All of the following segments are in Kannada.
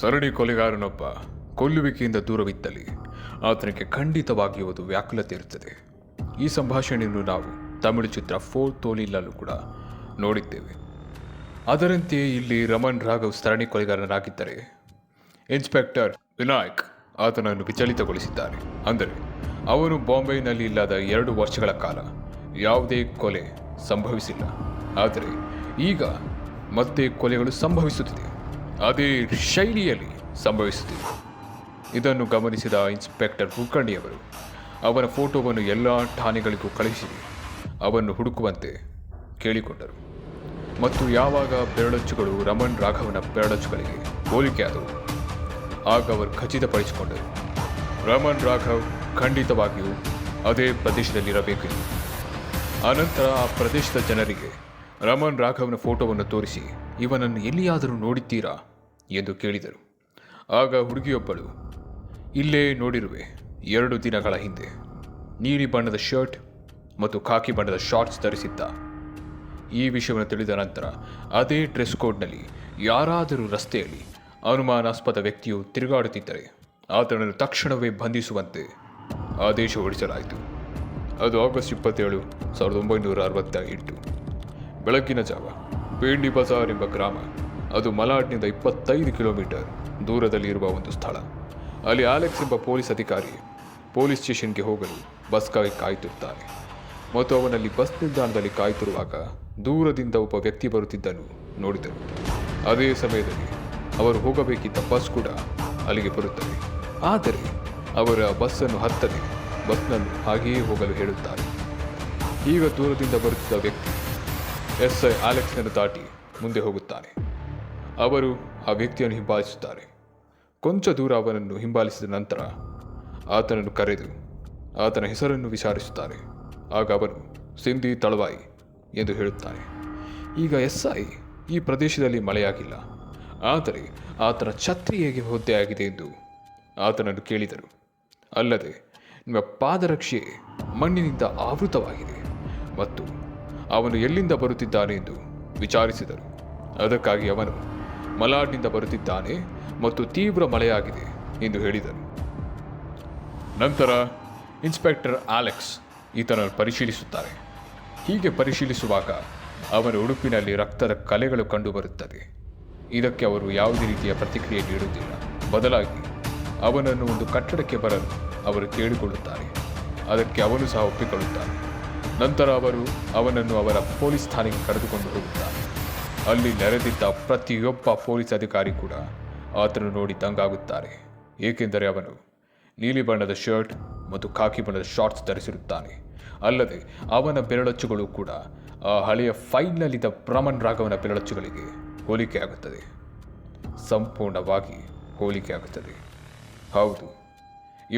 ಸರಣಿ ಕೊಲೆಗಾರನೊಬ್ಬ ಕೊಲ್ಲುವಿಕೆಯಿಂದ ದೂರವಿದ್ದಲ್ಲಿ ಆತನಿಗೆ ಖಂಡಿತವಾಗಿಯೂ ವ್ಯಾಕುಲತೆ ಇರುತ್ತದೆ. ಈ ಸಂಭಾಷಣೆಯನ್ನು ನಾವು ತಮಿಳು ಚಿತ್ರ ಫೋರ್ ತೋಲಿಲ್ಲಲ್ಲೂ ಕೂಡ ನೋಡಿದ್ದೇವೆ. ಅದರಂತೆಯೇ ಇಲ್ಲಿ ರಮನ್ ರಾಘವ್ ಸರಣಿ ಕೊಲೆಗಾರನಾಗಿದ್ದರೆ, ಇನ್ಸ್ಪೆಕ್ಟರ್ ವಿನಾಯಕ್ ಆತನನ್ನು ವಿಚಲಿತಗೊಳಿಸಿದ್ದಾರೆ. ಅಂದರೆ, ಅವನು ಬಾಂಬೆನಲ್ಲಿ ಇಲ್ಲದ ಎರಡು ವರ್ಷಗಳ ಕಾಲ ಯಾವುದೇ ಕೊಲೆ ಸಂಭವಿಸಿಲ್ಲ. ಆದರೆ ಈಗ ಮತ್ತೆ ಕೊಲೆಗಳು ಸಂಭವಿಸುತ್ತಿದೆ. ಅದೇ ಶೈಲಿಯಲ್ಲಿ ಸಂಭವಿಸುತ್ತಿದೆ. ಇದನ್ನು ಗಮನಿಸಿದ ಇನ್ಸ್ಪೆಕ್ಟರ್ ಕುಲಕರ್ಣಿಯವರು ಅವನ ಫೋಟೋವನ್ನು ಎಲ್ಲ ಠಾಣೆಗಳಿಗೂ ಕಳುಹಿಸಿ ಅವನ್ನು ಹುಡುಕುವಂತೆ ಕೇಳಿಕೊಂಡರು. ಮತ್ತು ಯಾವಾಗ ಬೆರಳಚ್ಚುಗಳು ರಮಣ್ ರಾಘವನ ಬೆರಳಚ್ಚುಗಳಿಗೆ ಹೋಲಿಕೆಯಾದವು ಆಗ ಅವರು ಖಚಿತಪಡಿಸಿಕೊಂಡರು. ರಮಣ್ ರಾಘವ್ ಖಂಡಿತವಾಗಿಯೂ ಅದೇ ಪ್ರದೇಶದಲ್ಲಿರಬೇಕೆಂದು ಅನಂತರ ಆ ಪ್ರದೇಶದ ಜನರಿಗೆ ರಮಣ್ ರಾಘವನ ಫೋಟೋವನ್ನು ತೋರಿಸಿ, ಇವನನ್ನು ಎಲ್ಲಿಯಾದರೂ ನೋಡಿದ್ದೀರಾ? ಎಂದು ಕೇಳಿದರು. ಆಗ ಹುಡುಗಿಯೊಬ್ಬಳು, ಇಲ್ಲೇ ನೋಡಿರುವೆ, ಎರಡು ದಿನಗಳ ಹಿಂದೆ. ನೀಲಿ ಬಣ್ಣದ ಶರ್ಟ್ ಮತ್ತು ಖಾಕಿ ಬಣ್ಣದ ಶಾರ್ಟ್ಸ್ ಧರಿಸಿದ್ದ. ಈ ವಿಷಯವನ್ನು ತಿಳಿದ ನಂತರ, ಅದೇ ಡ್ರೆಸ್ ಕೋಡ್ನಲ್ಲಿ ಯಾರಾದರೂ ರಸ್ತೆಯಲ್ಲಿ ಅನುಮಾನಾಸ್ಪದ ವ್ಯಕ್ತಿಯು ತಿರುಗಾಡುತ್ತಿದ್ದರೆ, ಆತನನ್ನು ತಕ್ಷಣವೇ ಬಂಧಿಸುವಂತೆ ಆದೇಶ ಹೊರಡಿಸಲಾಯಿತು. ಅದು ಆಗಸ್ಟ್ ಇಪ್ಪತ್ತೇಳು, ಸಾವಿರದ ಒಂಬೈನೂರ ಅರವತ್ತ ಎಂಟು ಬೆಳಗ್ಗಿನ ಜಾವ. ಪೇಂಡಿ ಬಜಾರ್ ಎಂಬ ಗ್ರಾಮ. ಅದು ಮಲಾಡ್ನಿಂದ ಇಪ್ಪತ್ತೈದು ಕಿಲೋಮೀಟರ್ ದೂರದಲ್ಲಿ ಇರುವ ಒಂದು ಸ್ಥಳ. ಅಲ್ಲಿ ಆಲೆಕ್ಸ್ ಎಂಬ ಪೊಲೀಸ್ ಅಧಿಕಾರಿ ಪೊಲೀಸ್ ಸ್ಟೇಷನ್ಗೆ ಹೋಗಲು ಬಸ್ಗಾಗಿ ಕಾಯುತ್ತಿರುತ್ತಾನೆ ಮತ್ತು ಅವನಲ್ಲಿ ಬಸ್ ನಿಲ್ದಾಣದಲ್ಲಿ ಕಾಯುತ್ತಿರುವಾಗ ದೂರದಿಂದ ಒಬ್ಬ ವ್ಯಕ್ತಿ ಬರುತ್ತಿದ್ದನ್ನು ನೋಡಿದರು ಅದೇ ಸಮಯದಲ್ಲಿ ಅವರು ಹೋಗಬೇಕಿದ್ದ ಬಸ್ ಕೂಡ ಅಲ್ಲಿಗೆ ಬರುತ್ತದೆ. ಆದರೆ ಅವರ ಬಸ್ಸನ್ನು ಹತ್ತದೆ ಬಸ್ನಲ್ಲಿ ಹಾಗೆಯೇ ಹೋಗಲು ಹೇಳುತ್ತಾರೆ. ಈಗ ದೂರದಿಂದ ಬರುತ್ತಿದ್ದ ವ್ಯಕ್ತಿ ಎಸ್ ಐ ಆಲೆಕ್ಸ್ನನ್ನು ದಾಟಿ ಮುಂದೆ ಹೋಗುತ್ತಾನೆ. ಅವರು ಆ ವ್ಯಕ್ತಿಯನ್ನು ಹಿಂಬಾಲಿಸುತ್ತಾರೆ. ಕೊಂಚ ದೂರ ಅವನನ್ನು ಹಿಂಬಾಲಿಸಿದ ನಂತರ ಆತನನ್ನು ಕರೆದು ಆತನ ಹೆಸರನ್ನು ವಿಚಾರಿಸುತ್ತಾರೆ. ಆಗ ಅವನು ಸಿಂಧಿ ತಳವಾಯಿ ಎಂದು ಹೇಳುತ್ತಾನೆ ಈಗ ಎಸ್ ಐ ಈ ಪ್ರದೇಶದಲ್ಲಿ ಮಳೆಯಾಗಿಲ್ಲ. ಆದರೆ ಆತನ ಛತ್ರಿ ಹೇಗೆ ಹುದ್ದೆಯಾಗಿದೆ ಎಂದು ಆತನನ್ನು ಕೇಳಿದರು. ಅಲ್ಲದೆ, ನಿಮ್ಮ ಪಾದರಕ್ಷೆ ಮಣ್ಣಿನಿಂದ ಆವೃತವಾಗಿದೆ ಮತ್ತು ಅವನು ಎಲ್ಲಿಂದ ಬರುತ್ತಿದ್ದಾನೆ ಎಂದು ವಿಚಾರಿಸಿದರು. ಅದಕ್ಕಾಗಿ ಅವನು ಮಲಾಡ್ನಿಂದ ಬರುತ್ತಿದ್ದಾನೆ ಮತ್ತು ತೀವ್ರ ಮಳೆಯಾಗಿದೆ ಎಂದು ಹೇಳಿದರು. ನಂತರ ಇನ್ಸ್ಪೆಕ್ಟರ್ ಆಲೆಕ್ಸ್ ಈತನನ್ನು ಪರಿಶೀಲಿಸುತ್ತಾರೆ. ಹೀಗೆ ಪರಿಶೀಲಿಸುವಾಗ ಅವರ ಉಡುಪಿನಲ್ಲಿ ರಕ್ತದ ಕಲೆಗಳು ಕಂಡುಬರುತ್ತದೆ. ಇದಕ್ಕೆ ಅವರು ಯಾವುದೇ ರೀತಿಯ ಪ್ರತಿಕ್ರಿಯೆ ನೀಡುವುದಿಲ್ಲ. ಬದಲಾಗಿ ಅವನನ್ನು ಒಂದು ಕಟ್ಟಡಕ್ಕೆ ಬರಲು ಅವರು ಕೇಳಿಕೊಳ್ಳುತ್ತಾರೆ. ಅದಕ್ಕೆ ಅವನು ಸಹ ಒಪ್ಪಿಕೊಳ್ಳುತ್ತಾನೆ. ನಂತರ ಅವರು ಅವನನ್ನು ಅವರ ಪೊಲೀಸ್ ಠಾಣೆಗೆ ಕರೆದುಕೊಂಡು ಹೋಗುತ್ತಾರೆ. ಅಲ್ಲಿ ನೆರೆದಿದ್ದ ಪ್ರತಿಯೊಬ್ಬ ಪೊಲೀಸ್ ಅಧಿಕಾರಿ ಕೂಡ ಆತನು ನೋಡಿ ತಂಗಾಗುತ್ತಾರೆ ಏಕೆಂದರೆ ಅವನು ನೀಲಿ ಬಣ್ಣದ ಶರ್ಟ್ ಮತ್ತು ಖಾಕಿ ಬಣ್ಣದ ಶಾರ್ಟ್ಸ್ ಧರಿಸಿರುತ್ತಾನೆ. ಅಲ್ಲದೆ ಅವನ ಬೆರಳಚ್ಚುಗಳು ಕೂಡ ಆ ಹಳೆಯ ಫೈಲ್ನಲ್ಲಿದ್ದ ಬ್ರಹ್ಮನ್ ರಾಘವನ ಬೆರಳಚ್ಚುಗಳಿಗೆ ಹೋಲಿಕೆಯಾಗುತ್ತದೆ. ಸಂಪೂರ್ಣವಾಗಿ ಹೋಲಿಕೆಯಾಗುತ್ತದೆ. ಹೌದು,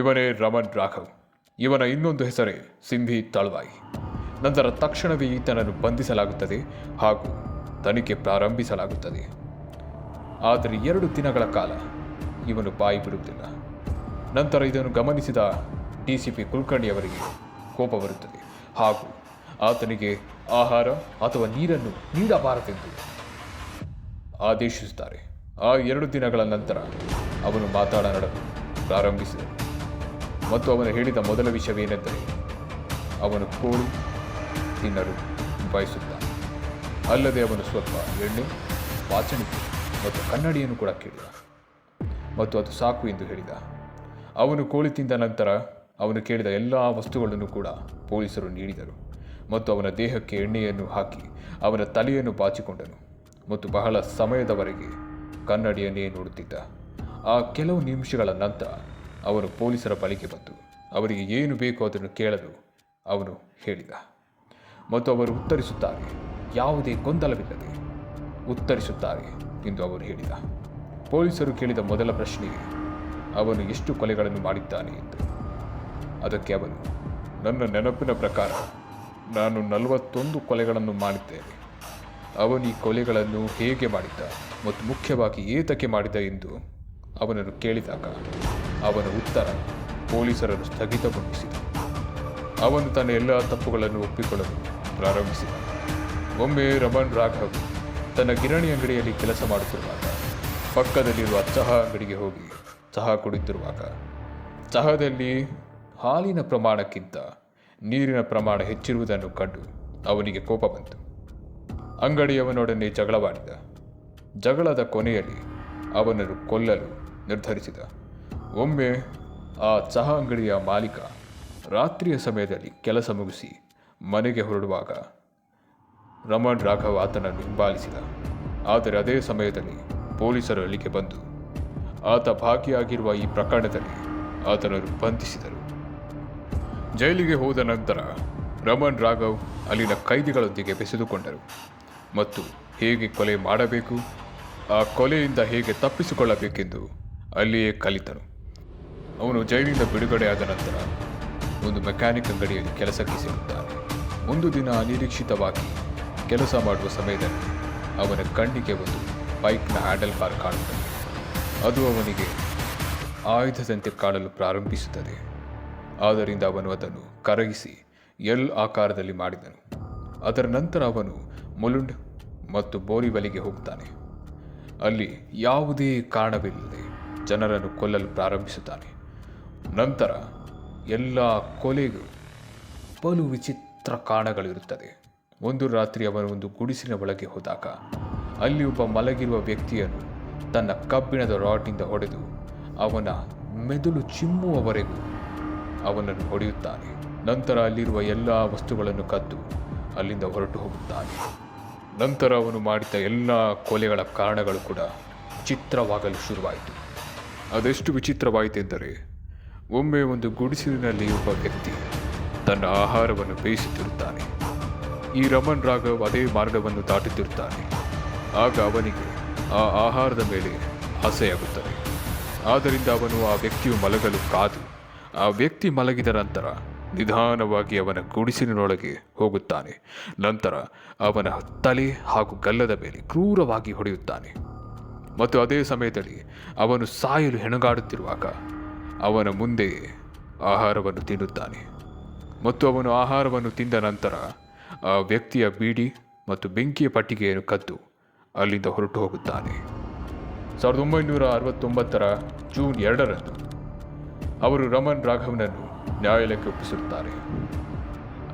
ಇವನೇ ರಮಣ್ ರಾಘವ್. ಇವನ ಇನ್ನೊಂದು ಹೆಸರೇ ಸಿಂಧಿ ತಳ್ವಾಯಿ. ನಂತರ ತಕ್ಷಣವೇ ಈತನನ್ನು ಬಂಧಿಸಲಾಗುತ್ತದೆ ಹಾಗೂ ತನಿಖೆ ಪ್ರಾರಂಭಿಸಲಾಗುತ್ತದೆ. ಆದರೆ ಎರಡು ದಿನಗಳ ಕಾಲ ಇವನು ಬಾಯಿ ಬಿಡುವುದಿಲ್ಲ. ನಂತರ ಇದನ್ನು ಗಮನಿಸಿದ ಡಿ ಸಿ ಪಿ ಕುಲಕರ್ಣಿಯವರಿಗೆ ಕೋಪ ಬರುತ್ತದೆ ಹಾಗೂ ಆತನಿಗೆ ಆಹಾರ ಅಥವಾ ನೀರನ್ನು ನೀಡಬಾರದೆಂದು ಆದೇಶಿಸುತ್ತಾರೆ. ಆ ಎರಡು ದಿನಗಳ ನಂತರ ಅವನು ಮಾತಾಡಲು ಪ್ರಾರಂಭಿಸಿದನು. ಮತ್ತು ಅವನು ಹೇಳಿದ ಮೊದಲ ವಿಷಯವೇನೆಂದರೆ ಅವನು ಕೋಳಿ ತಿನ್ನಲು ಬಯಸುತ್ತಾನೆ ಅಲ್ಲದೆ ಅವನು ಸ್ವಲ್ಪ ಎಣ್ಣೆ ವಾಚಣಿಕೆ ಮತ್ತು ಕನ್ನಡಿಯನ್ನು ಕೂಡ ಕೇಳಿದ. ಮತ್ತು ಅದು ಸಾಕು ಎಂದು ಹೇಳಿದ. ಅವನು ಕೋಳಿ ತಿಂದ ನಂತರ ಅವನು ಕೇಳಿದ ಎಲ್ಲ ವಸ್ತುಗಳನ್ನು ಕೂಡ ಪೊಲೀಸರು ನೀಡಿದರು. ಮತ್ತು ಅವನ ದೇಹಕ್ಕೆ ಎಣ್ಣೆಯನ್ನು ಹಾಕಿ ಅವನ ತಲೆಯನ್ನು ಬಾಚಿಕೊಂಡನು. ಮತ್ತು ಬಹಳ ಸಮಯದವರೆಗೆ ಕನ್ನಡಿಯನ್ನೇ ನೋಡುತ್ತಿದ್ದ. ಆ ಕೆಲವು ನಿಮಿಷಗಳ ನಂತರ ಅವನು ಪೊಲೀಸರ ಬಳಿಗೆ ಬಂದು ಅವರಿಗೆ ಏನು ಬೇಕೋ ಅದನ್ನು ಕೇಳಲು ಅವನು ಹೇಳಿದ. ಮತ್ತು ಅವರು ಉತ್ತರಿಸುತ್ತಾರೆ, ಯಾವುದೇ ಗೊಂದಲವಿಲ್ಲದೆ ಉತ್ತರಿಸುತ್ತಾರೆ ಎಂದು ಅವರು ಹೇಳಿದ. ಪೊಲೀಸರು ಕೇಳಿದ ಮೊದಲ ಪ್ರಶ್ನೆಗೆ ಅವನು ಎಷ್ಟು ಕೊಲೆಗಳನ್ನು ಮಾಡಿದ್ದಾನೆ ಎಂದು. ಅದಕ್ಕೆ ಅವನು, ನನ್ನ ನೆನಪಿನ ಪ್ರಕಾರ ನಾನು ನಲವತ್ತೊಂದು ಕೊಲೆಗಳನ್ನು ಮಾಡಿದ್ದೇನೆ. ಅವನು ಈ ಕೊಲೆಗಳನ್ನು ಹೇಗೆ ಮಾಡಿದ್ದ ಮತ್ತು ಮುಖ್ಯವಾಗಿ ಏತಕ್ಕೆ ಮಾಡಿದ ಎಂದು ಅವನನ್ನು ಕೇಳಿದಾಗ ಅವನ ಉತ್ತರ ಪೊಲೀಸರನ್ನು ಸ್ಥಗಿತಗೊಳಿಸಿದ. ಅವನು ತನ್ನ ಎಲ್ಲ ತಪ್ಪುಗಳನ್ನು ಒಪ್ಪಿಕೊಳ್ಳಲು ಪ್ರಾರಂಭಿಸಿದ. ಒಮ್ಮೆ ರಮಣ್ ರಾಘವ್ ತನ್ನ ಗಿರಣಿ ಅಂಗಡಿಯಲ್ಲಿ ಕೆಲಸ ಮಾಡುತ್ತಿರುವಾಗ ಪಕ್ಕದಲ್ಲಿರುವ ಚಹಾ ಅಂಗಡಿಗೆ ಹೋಗಿ ಚಹಾ ಕುಡಿತಿರುವಾಗ ಚಹಾದಲ್ಲಿ ಹಾಲಿನ ಪ್ರಮಾಣಕ್ಕಿಂತ ನೀರಿನ ಪ್ರಮಾಣ ಹೆಚ್ಚಿರುವುದನ್ನು ಕಂಡು ಅವನಿಗೆ ಕೋಪ ಬಂತು. ಅಂಗಡಿಯವನೊಡನೆ ಜಗಳವಾಡಿದ ಜಗಳದ ಕೊನೆಯಲ್ಲಿ ಅವನನ್ನು ಕೊಲ್ಲಲು ನಿರ್ಧರಿಸಿದ. ಒಮ್ಮೆ ಆ ಚಹಾ ಅಂಗಡಿಯ ಮಾಲೀಕ ರಾತ್ರಿಯ ಸಮಯದಲ್ಲಿ ಕೆಲಸ ಮುಗಿಸಿ ಮನೆಗೆ ಹೊರಡುವಾಗ ರಮಣ್ ರಾಘವ್ ಆತನನ್ನು ಹಿಂಬಾಲಿಸಿದ. ಆದರೆ ಅದೇ ಸಮಯದಲ್ಲಿ ಪೊಲೀಸರು ಅಲ್ಲಿಗೆ ಬಂದು ಆತ ಭಾಗಿಯಾಗಿರುವ ಈ ಪ್ರಕರಣದಲ್ಲಿ ಆತನನ್ನು ಬಂಧಿಸಿದರು. ಜೈಲಿಗೆ ಹೋದ ನಂತರ ರಮಣ್ ರಾಘವ್ ಅಲ್ಲಿನ ಕೈದಿಗಳೊಂದಿಗೆ ಬೆಸೆದುಕೊಂಡರು. ಮತ್ತು ಹೇಗೆ ಕೊಲೆ ಮಾಡಬೇಕು, ಆ ಕೊಲೆಯಿಂದ ಹೇಗೆ ತಪ್ಪಿಸಿಕೊಳ್ಳಬೇಕೆಂದು ಅಲ್ಲಿಯೇ ಕಲಿತನು. ಅವನು ಜೈಲಿನಿಂದ ಬಿಡುಗಡೆಯಾದ ನಂತರ ಒಂದು ಮೆಕ್ಯಾನಿಕ್ ಅಂಗಡಿಯಲ್ಲಿ ಕೆಲಸಕ್ಕೆ ಸೇರುತ್ತಾನೆ ಒಂದು ದಿನ ಅನಿರೀಕ್ಷಿತವಾಗಿ ಕೆಲಸ ಮಾಡುವ ಸಮಯದಲ್ಲಿ ಅವನ ಕಣ್ಣಿಗೆ ಒಂದು ಬೈಕ್ನ ಹ್ಯಾಂಡಲ್ ಬಾರ್ ಕಾಣುತ್ತದೆ. ಅದು ಅವನಿಗೆ ಆಯುಧದಂತೆ ಕಾಣಲು ಪ್ರಾರಂಭಿಸುತ್ತದೆ. ಆದ್ದರಿಂದ ಅವನು ಅದನ್ನು ಕರಗಿಸಿ ಎಲ್ ಆಕಾರದಲ್ಲಿ ಮಾಡಿದನು. ಅದರ ನಂತರ ಅವನು ಮುಲುಂಡ್ ಮತ್ತು ಬೋರಿವಲಿಗೆ ಹೋಗುತ್ತಾನೆ. ಅಲ್ಲಿ ಯಾವುದೇ ಕಾರಣವಿಲ್ಲದೆ ಜನರನ್ನು ಕೊಲ್ಲಲು ಪ್ರಾರಂಭಿಸುತ್ತಾನೆ. ನಂತರ ಎಲ್ಲ ಕೊಲೆಗೂ ಬಲು ವಿಚಿತ್ರ ಕಾರಣಗಳಿರುತ್ತದೆ ಒಂದು ರಾತ್ರಿ ಅವನು ಒಂದು ಗುಡಿಸಿನ ಒಳಗೆ ಹೋದಾಗ, ಅಲ್ಲಿ ಒಬ್ಬ ಮಲಗಿರುವ ವ್ಯಕ್ತಿಯನ್ನು ತನ್ನ ಕಬ್ಬಿಣದ ರಾಡ್ನಿಂದ ಹೊಡೆದು ಅವನ ಮೆದುಳು ಚಿಮ್ಮುವವರೆಗೂ ಅವನನ್ನು ಹೊಡೆಯುತ್ತಾನೆ. ನಂತರ ಅಲ್ಲಿರುವ ಎಲ್ಲ ವಸ್ತುಗಳನ್ನು ಕದ್ದು ಅಲ್ಲಿಂದ ಹೊರಟು ಹೋಗುತ್ತಾನೆ. ನಂತರ ಅವನು ಮಾಡಿದ ಎಲ್ಲ ಕೊಲೆಗಳ ಕಾರಣಗಳು ಕೂಡ ಚಿತ್ರವಾಗಲು ಶುರುವಾಯಿತು. ಅದೆಷ್ಟು ವಿಚಿತ್ರವಾಯಿತೆಂದರೆ, ಒಮ್ಮೆ ಒಂದು ಗುಡಿಸಿಲಿನಲ್ಲಿ ಒಬ್ಬ ವ್ಯಕ್ತಿ ತನ್ನ ಆಹಾರವನ್ನು ಬೇಯಿಸುತ್ತಿರುತ್ತಾನೆ. ಈ ರಮಣ್ ರಾಘವ್ ಅದೇ ಮಾರ್ಗವನ್ನು ದಾಟುತ್ತಿರುತ್ತಾನೆ. ಆಗ ಅವನಿಗೆ ಆ ಆಹಾರದ ಮೇಲೆ ಆಸೆಯಾಗುತ್ತದೆ. ಆದ್ದರಿಂದ ಅವನು ಆ ವ್ಯಕ್ತಿಯು ಮಲಗಲು ಕಾದು, ಆ ವ್ಯಕ್ತಿ ಮಲಗಿದ ನಂತರ ನಿಧಾನವಾಗಿ ಅವನ ಗುಡಿಸಿನೊಳಗೆ ಹೋಗುತ್ತಾನೆ. ನಂತರ ಅವನ ತಲೆ ಹಾಗೂ ಗಲ್ಲದ ಮೇಲೆ ಕ್ರೂರವಾಗಿ ಹೊಡೆಯುತ್ತಾನೆ. ಮತ್ತು ಅದೇ ಸಮಯದಲ್ಲಿ ಅವನು ಸಾಯಲು ಹೆಣಗಾಡುತ್ತಿರುವಾಗ ಅವನ ಮುಂದೆ ಆಹಾರವನ್ನು ತಿನ್ನುತ್ತಾನೆ. ಮತ್ತು ಅವನು ಆಹಾರವನ್ನು ತಿಂದ ನಂತರ ಆ ವ್ಯಕ್ತಿಯ ಬೀಡಿ ಮತ್ತು ಬೆಂಕಿಯ ಪಟ್ಟಿಗೆಯನ್ನು ಕದ್ದು ಅಲ್ಲಿಂದ ಹೊರಟು ಹೋಗುತ್ತಾನೆ. ಸಾವಿರದ ಒಂಬೈನೂರ ಅರವತ್ತೊಂಬತ್ತರ ಜೂನ್ ಎರಡರಂದು ಅವರು ರಮನ್ ರಾಘವನನ್ನು ನ್ಯಾಯಾಲಯಕ್ಕೆ ಒಪ್ಪಿಸುತ್ತಾರೆ.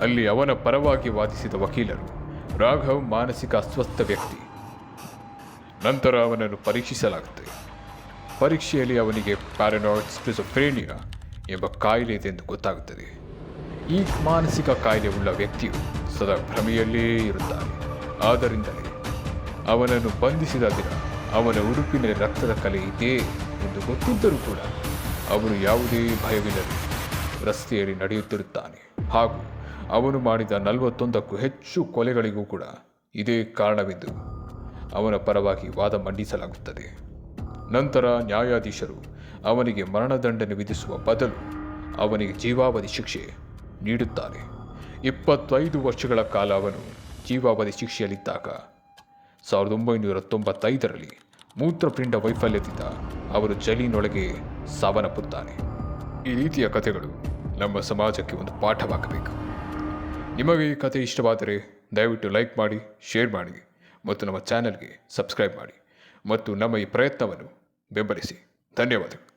ಅಲ್ಲಿ ಅವನ ಪರವಾಗಿ ವಾದಿಸಿದ ವಕೀಲರು ರಾಘವ್ ಮಾನಸಿಕ ಅಸ್ವಸ್ಥ ವ್ಯಕ್ತಿ. ನಂತರ ಅವನನ್ನು ಪರೀಕ್ಷಿಸಲಾಗುತ್ತದೆ ಪರೀಕ್ಷೆಯಲ್ಲಿ ಅವನಿಗೆ ಪ್ಯಾರನಾಯ್ಡ್ ಸ್ಪಿಸೋಫ್ರೇನಿಯಾ ಎಂಬ ಕಾಯಿಲೆ ಇದೆ ಎಂದು ಗೊತ್ತಾಗುತ್ತದೆ. ಈ ಮಾನಸಿಕ ಕಾಯಿಲೆ ಉಳ್ಳ ವ್ಯಕ್ತಿಯು ಸದಾ ಭ್ರಮೆಯಲ್ಲೇ ಇರುತ್ತಾನೆ. ಆದ್ದರಿಂದಲೇ ಅವನನ್ನು ಬಂಧಿಸಿದ ದಿನ ಅವನ ಉಡುಪಿನ ರಕ್ತದ ಕಲೆ ಇದೆ ಎಂದು ಗೊತ್ತಿದ್ದರೂ ಕೂಡ ಅವನು ಯಾವುದೇ ಭಯವಿಲ್ಲದೆ ರಸ್ತೆಯಲ್ಲಿ ನಡೆಯುತ್ತಿರುತ್ತಾನೆ. ಹಾಗೂ ಅವನು ಮಾಡಿದ ನಲವತ್ತೊಂದಕ್ಕೂ ಹೆಚ್ಚು ಕೊಲೆಗಳಿಗೂ ಕೂಡ ಇದೇ ಕಾರಣವೆಂದು ಅವನ ಪರವಾಗಿ ವಾದ ಮಂಡಿಸಲಾಗುತ್ತದೆ. ನಂತರ ನ್ಯಾಯಾಧೀಶರು ಅವನಿಗೆ ಮರಣದಂಡನೆ ವಿಧಿಸುವ ಬದಲು ಅವನಿಗೆ ಜೀವಾವಧಿ ಶಿಕ್ಷೆ ನೀಡುತ್ತಾರೆ. ಇಪ್ಪತ್ತೈದು ವರ್ಷಗಳ ಕಾಲ ಅವನು ಜೀವಾವಧಿ ಶಿಕ್ಷೆಯಲ್ಲಿದ್ದಾಗ, ಸಾವಿರದ ಒಂಬೈನೂರ ತೊಂಬತ್ತೈದರಲ್ಲಿ ಮೂತ್ರಪಿಂಡ ವೈಫಲ್ಯದಿಂದ ಅವರು ಜಲೀನೊಳಗೆ ಸಾವನ್ನಪ್ಪುತ್ತಾನೆ. ಈ ರೀತಿಯ ಕಥೆಗಳು ನಮ್ಮ ಸಮಾಜಕ್ಕೆ ಒಂದು ಪಾಠವಾಗಬೇಕು. ನಿಮಗೆ ಈ ಕಥೆ ಇಷ್ಟವಾದರೆ ದಯವಿಟ್ಟು ಲೈಕ್ ಮಾಡಿ, ಶೇರ್ ಮಾಡಿ ಮತ್ತು ನಮ್ಮ ಚಾನಲ್ಗೆ ಸಬ್ಸ್ಕ್ರೈಬ್ ಮಾಡಿ ಮತ್ತು ನಮ್ಮ ಈ ಪ್ರಯತ್ನವನ್ನು ಬೆಂಬಲಿಸಿ. ಧನ್ಯವಾದಗಳು.